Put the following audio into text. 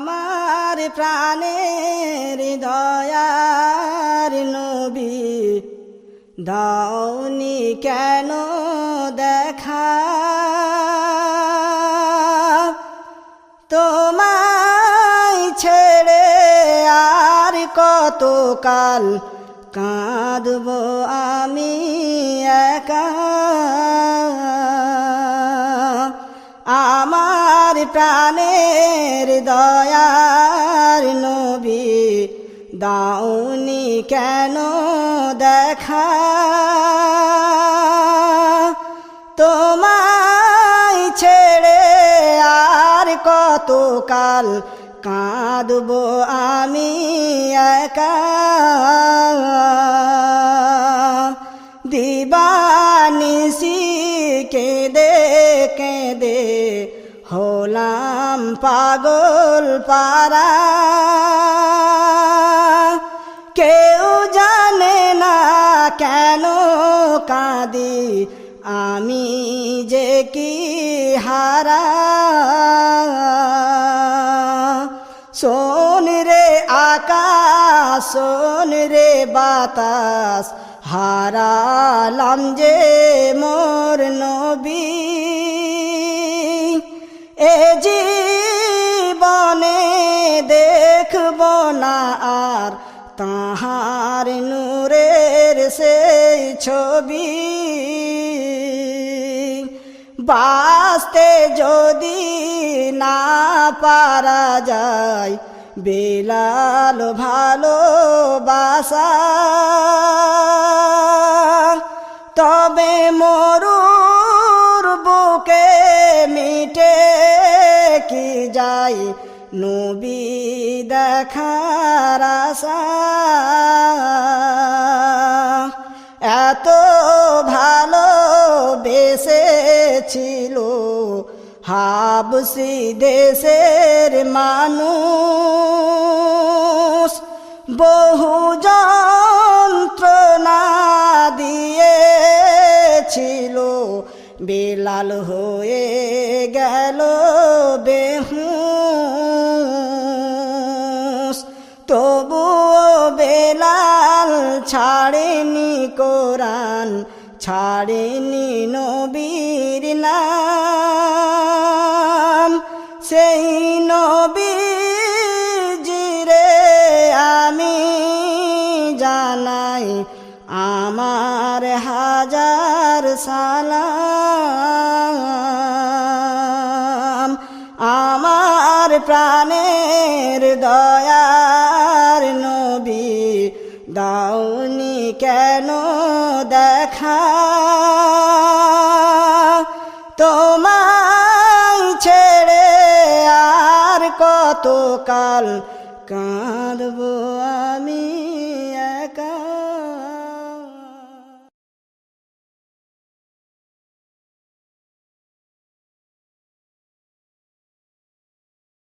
আমার প্রাণের দয়ার নবী। দাওনি কেন দেখা? তোমায় ছেড়ে আর কতকাল কাঁদব আমি একা? আমার প্রাণের দয়ার নবী, দাউনি কেন দেখা? তোমায় ছেড়ে আর কতকাল কাঁদব আমি একা? দিবানি দিবানিসি কেঁদে কেঁদে হলাম পাগল পারা কেউ জানে না কেন কাঁদি, আমি যে কি হারা? শোন রে আকাশ, শোন রে বাতাস, হারালাম যে মোর নবী। জীবনে দেখব না আর তাহার নূরের সেই ছবি। বাঁচতে যদি না পারা যায়, বেলাল ভালোবাসা। তবে মরুর যাই নবী দেখার এত ভালো বেসেছিল হাবসি দেশের মানুষ। বহু যন্ত্রণা দিয়েছিল। বেলাল হয়ে গেল বেহুশ ছাড়েনি কোরআন, ছাড়েনি নবীর নাম। সেই নবীজিরে আমি জানাই আমার হাজার সালাম। আমার প্রাণের দয়ার নবী দাউনি কেন দেখা? তোমার ছেড়ে আর কত কাল কাঁদব আমি একা?